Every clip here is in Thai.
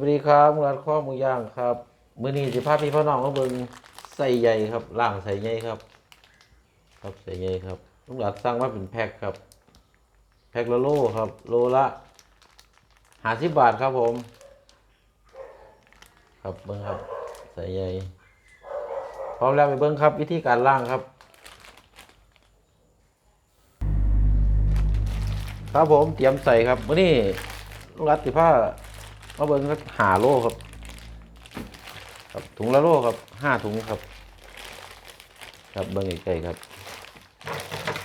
วัสดีครับร้านข้อหมูย่างครับมื้อนี้สิพาพี่พ่อน้องมาเบิ่งใส่ใหญ่ครับล่างใส่ใหญ่ครับ ครับใส่ใหญ่ครับลุงหลานสั่งมาเป็นแพ็คครับ แพ็คละโลครับ โลละห้าสิบบาทครับผม ครับเบิ่งครับใส่ใหญ่พร้อมแล้วไปเบิ่งครับ วิธีการล่างครับ ครับผมเตรียมใส่ครับมื้อนี้ลุงรัตสิพา มาเบิ้งก็หาโลครับ ครับถุงละโลครับห้าถุงครับ ครับเบิ้งใกล้ๆครับ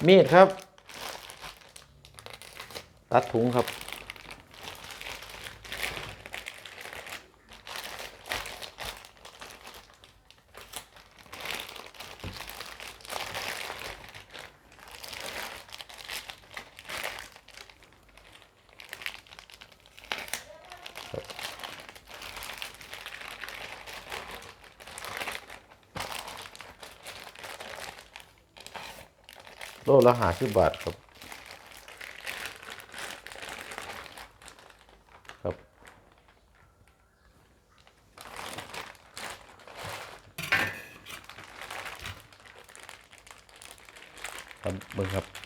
มีดครับ ตัดถุงครับ ลละหาสิบบาทครับ ครับ ครับเบิ่งครับ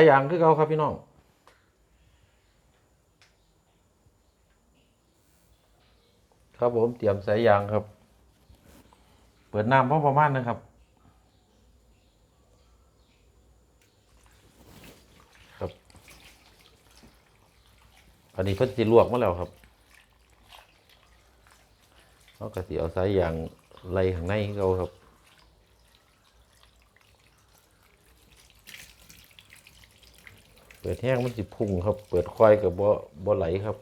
ายยางคือเขาครับพี่น้องครับผมเตรียมสายยางครับ เปิดน้ำพอประมาณนะครับ ครับ อันนี้เพิ่นสิลวกมาแล้วครับเขาก็สิเอาสายยางไล่ข้างในเขาครับ เปิดแห้งมันสิพุ่งครับ เปิดควายกับบ่บ่ไหลครับ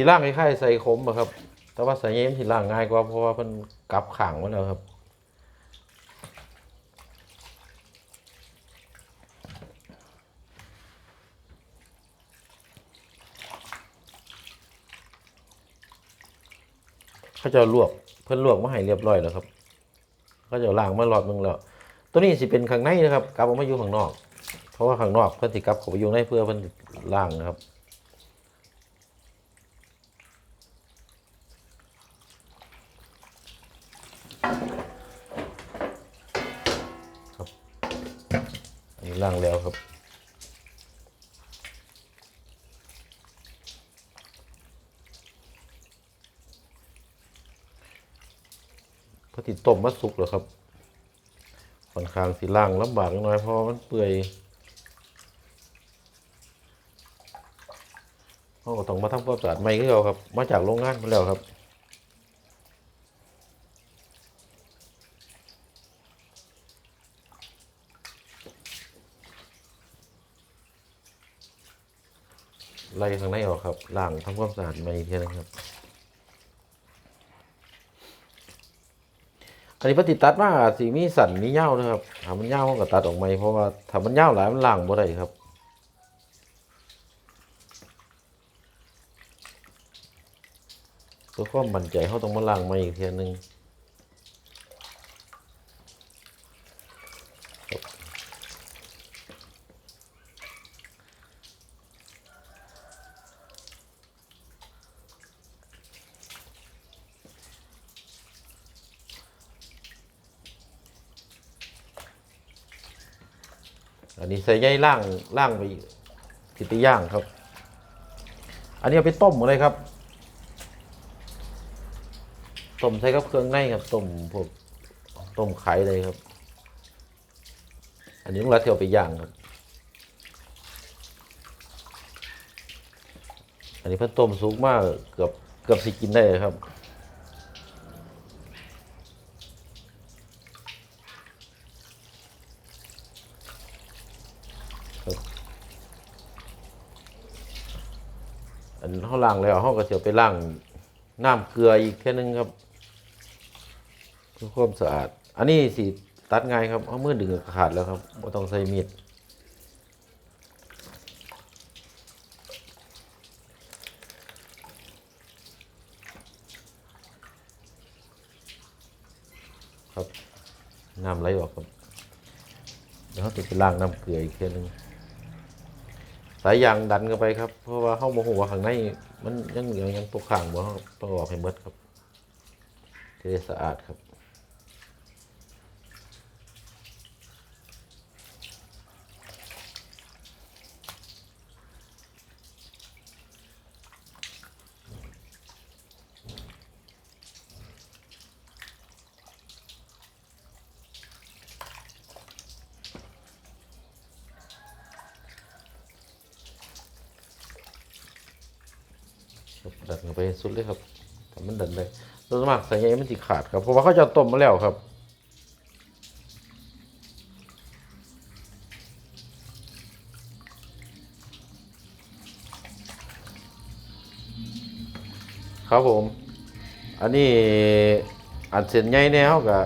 ที่ล่างคล้ายๆใส่ขมอะครับ แต่ว่าใส่เย็นที่ล่างง่ายกว่าเพราะว่ามันกลับขังไว้แล้วครับ เขาจะลวกเพื่อนลวกมาให้เรียบร้อยแล้วครับเขาจะล้างมารอบนึงแล้ว ตัวนี้สิเป็นข้างในนะครับกลับออกมาอยู่ข้างนอก เพราะว่าข้างนอกเพื่อนสิกลับเข้าไปอยู่ในเพื่อเพื่อนล้างนะครับครับอันนี้ล้างแล้วครับ พอติดต้มมาสุกแล้วครับค่อนข้างสีล่างลำบากนิดหน้อยเพราะมันเปื่อยเขาก็ต้องมาทำความสะอาดใหม่ก็เอาครับ มาจากโรงงานมาแล้วครับไล่ข้างในออกครับล้างทำความสะอาดใหม่อีกทีนึงครับ อันนี้ปฏิตัดมาอาจสีมีสันมีเง่านะครับถ้ามันเง่ามันก็ตัดออกไหมเพราะว่าถ้ามันเง่าหลายมันล่างบ่ได้ครับเพื่อความมั่นใจเขาต้องมาล่างใหม่อีกเทียหนึง อันนี้ใส่ใยล่างล่างไปผิดไปย่างครับ อันนี้เอาไปต้มเลยครับ ต้มใส่กับเครื่องในครับต้มพวกต้มไข่เลยครับ อันนี้ต้องรัดเที่ยวไปย่างครับ อันนี้เพิ่นต้มสุกมากเกือบเกือบสิกินได้เลยครับ นเขาล้างแล้วเขาก็จะไปล้างน้ำเกลืออีกแค่นึงครับเพื่อความสะอาด อันนี้สิตัดง่ายครับเอามือดึงขาดแล้วครับไม่ต้องใส่มีดครับน้ำไหลออกครับเดี๋ยวเขาจะไปล้างน้ำเกลืออีกแค่นึง สายยางดันกันไปครับเพราะว่าเข้าโมโหว่าข้างในมันยังเหลือยังตกข้างบ่เราต้องออกให้หมดครับจะได้สะอาดครับ ดันไปสุดเลยครับมันดันไปโดยสมากใส่ใยมันสิขาดครับ เพราะว่าเขาจะต้มมาแล้วครับครับผม อันนี้อันเส้นใหญ่แนวกับ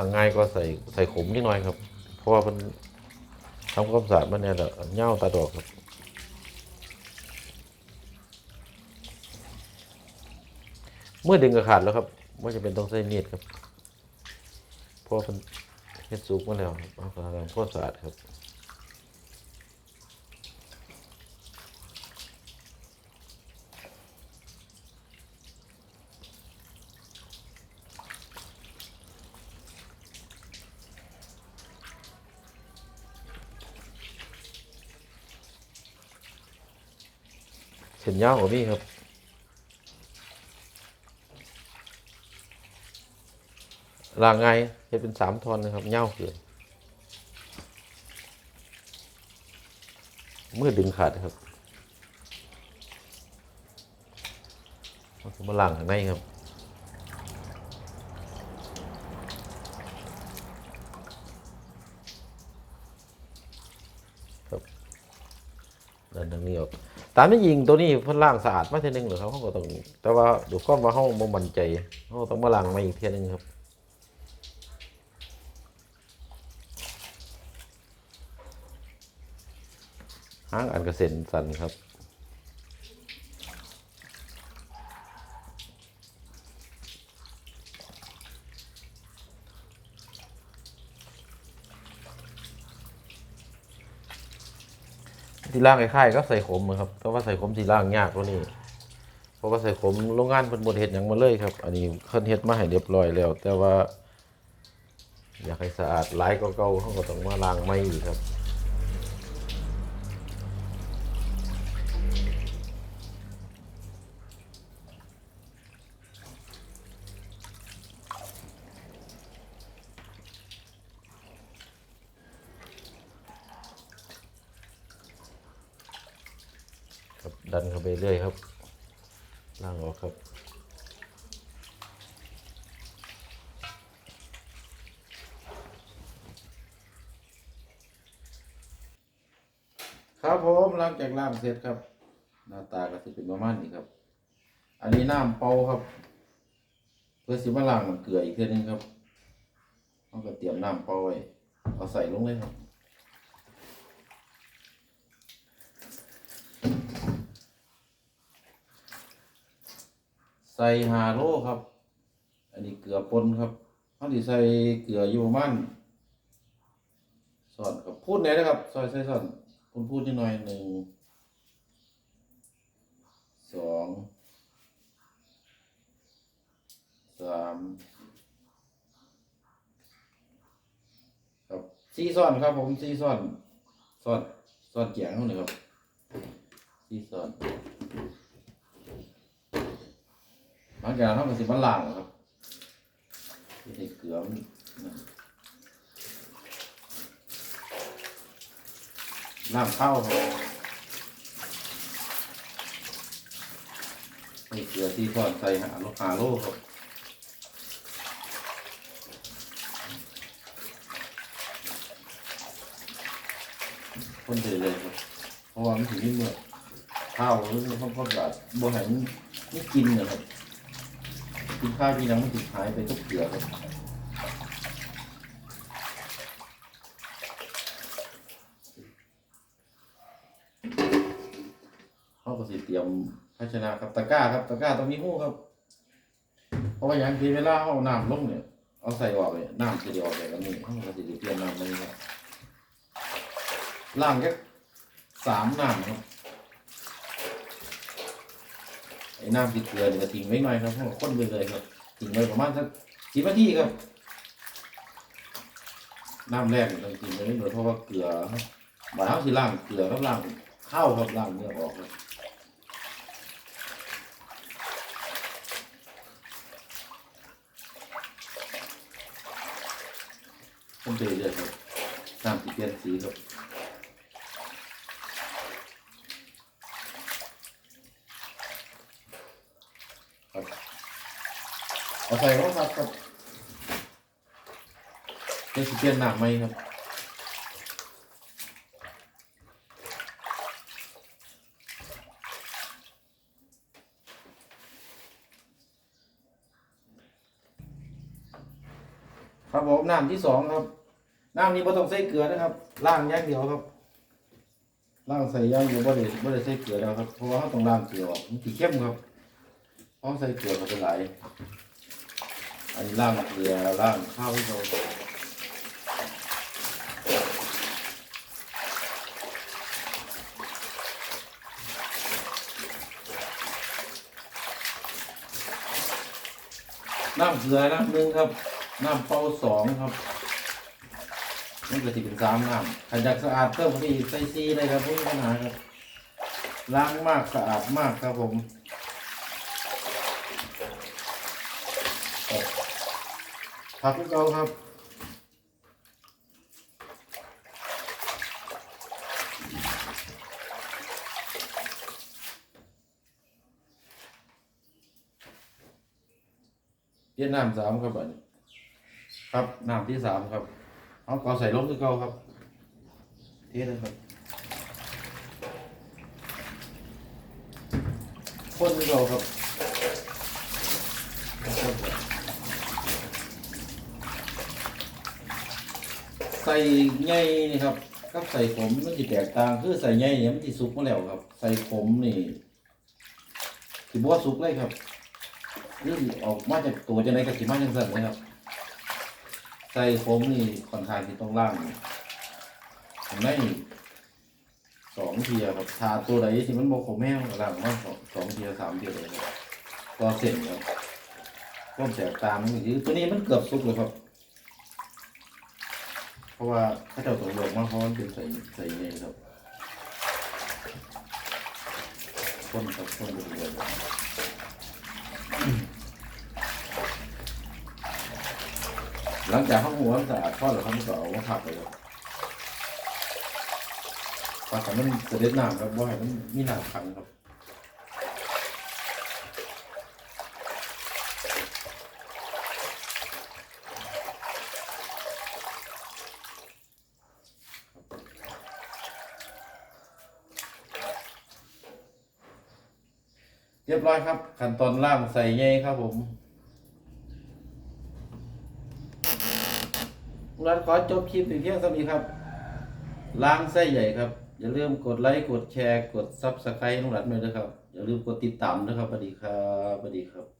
างง่ายก็ใส่ใส่ขมนิดหน่อยครับ เพราะว่ามันทำความสะอาดมันเนี่ยแหละเหง่าตาดอกครับเมื่อดึงกระขาดแล้วครับว่าจะเป็นต้องใส่มีดครับเพราะว่ามันเฮ็ดซุกมาแล้วครับทำความสะอาดครับ เส้นยาวกว่านี้ครับลางไงจะเป็นสามทอนนะครับเง่าเกลือเมื่อดึงขาดครับเอามาล่างข้างในครับครับดันทางนี้ออก ตามไม่ยิงตัวนี้เพิ่นล่างสะอาดมาเทีนึงเหรือครับเขาก็ต้องแต่ว่าดูข้อมาห้องบ่มั่นใจเขาต้องมาล้างมาอีกเทีนึงครับห้างอันกระเซ็นสันครับ สีล่างคล้ายๆก็ใส่ขมครับเพราะว่าใส่ขมสีล่างยากกว่านี้เพราะว่าใส่ขมโรงงานเป็นบดเห็ดอย่างมาเลยครับ อันนี้เคลื่อนเห็ดมาให้เรียบร้อยแล้ว แต่ว่า อยากให้สะอาดหลายก็เก่าเขาก็ต้องมาล้างไม่อีกครับ ดันเข้าไปเรื่อยครับล่างออกครับครับผมหลังจากล้างเสร็จครับ หน้าตาก็จะเป็นประมาณนี้ครับ อันนี้น้ำเป่าครับ เพื่อสิมาล้างน้ำเกลืออีกเทีนึงครับเราก็เตรียมน้ำเปล่าไว้เอาใส่ลงเลยครับ ใส่ฮาโลครับ อันนี้เกลือปนครับเขาที่ใส่เกลืออยู่ประมาณสอนครับพูดไหนนะครับซอยใส่สอนพูดพูดนิดหน่อยหนึ่งสองสามครับสี่ซ่อนครับผมสี่ซ่อนซ่อนซ่อนเกียงเท่านี้ครับสี่ซ่อน หลังจากนั้นเราก็สิบมาล้างครับที่ใส่เกลือมันนั่นล้างข้าครับใส่เกลือที่ก่อนใส่หาโลหาโลครับคนเดือเลยครับเพราะว่ามันถึงนี่เมื่อข้าวหรือข้าวข้าวสารบ่ให้มันไม่กินนะครับ กินข้าวที่นังมันถึงหายไปทุกเกลือครับเขาก็สิเตรียมภาชนะครับตะกร้าครับตะกร้าต้องมีหู้ครับ เพราะว่าอย่างที่เวลาเอาน้ำลงเนี่ยเอาใส่ออกเลยน้ำจะได้ออกแบบนี้เขาก็จะเตรียมน้ำมาเลยครับล้างแค่สามน้ำครับ ไอ้น้ำติดเกลือเนี่ยก็ทิ้งไว้หน่อยครับให้มันข้นไปเลยครับทิ้งไว้ประมาณสักสิบนาทีครับ น้ำแรกเนี่ยต้องทิ้งไว้หน่อยเพราะว่าเกลือครับบาเท้าสิล่างเกลือครับล่างข้าวครับล่างเนื้อออกครับต้นไปเรื่อยๆครับน้ำติเปลี่ยนสีครับ เอาใส่เข้าครับครับเป็นสิเปลี่ยนหนักไหมครับครับผมน้ำที่สองครับน้ำนี้ไม่ต้องใส่เกลือนะครับล้างอย่างเดียวครับล้างใส่ย่างเดียวไม่ได้ไม่ได้ใส่เกลือแล้วครับเพราะว่าต้องล้างเกลือออกมันสีเข้มครับเพราะใส่เกลือมันเป็นไหล อันนี้ล่างเกลือล่างข้าวให้เราน้ำเกลือน้ำหนึ่งครับ น้ำเปล่าสองครับนี่ก็จะเป็นสามน้ำใครอยากสะอาดเพิ่มที่ใส่ซีเลยครับไม่มีปัญหาครับล้างมากสะอาดมากครับผม ผักที่เราครับเวียดนามสามครับบัดนี้ครับน้ำที่สามครับเอาเกาใส่ลงที่เกาครับ เทเลยครับคนที่เกาครับคนครับ ใส่ใหญ่นี่ครับกับใส่ผมมันสิแตกต่างคือใส่ใหญ่เนี่ยมันสิสุกมาแล้วครับ ใส่ผมนี่สิบ่ว่าสุกเลยครับนี่ออกมาจากตัวจะไหนกับสิมาจังสั่นเลยครับ ใส่ผมนี่ค่อนข้างที่ต้องล่างผมได้สองเทียครับทาตัวใดที่มันบ่คมแห้งล่างมาสองสองเทียสามเทียเลยครับก็เสร็จครับความแตกต่างมันคือตัวนี้มันเกือบสุกเลยครับ ราะว่าถ้าเจ้าตัวโยกมากเพราะมันเป็นใส่ใส่เนยครับต้นครับต้นไปเลยหลังจากข้าหัวสะอาดทอดแล้วเขาก็เอามาผัดไปครับปลาขันมันจะเด็ดน้ำครับว่าให้มันมีน้ำขังครับ รียบร้อยครับ ขั้นตอนล่างใส่เงยครับผมรัดขอจบคลิปเพียงเท่านี้ครับล้างไส้ใหญ่ครับ อย่าลืมกดไลค์กดแชร์ กดซับสไครต์ลุงรัดหน่อยนะครับ อย่าลืมกดติดตามนะครับสวัสดีครับสวัสดีครับ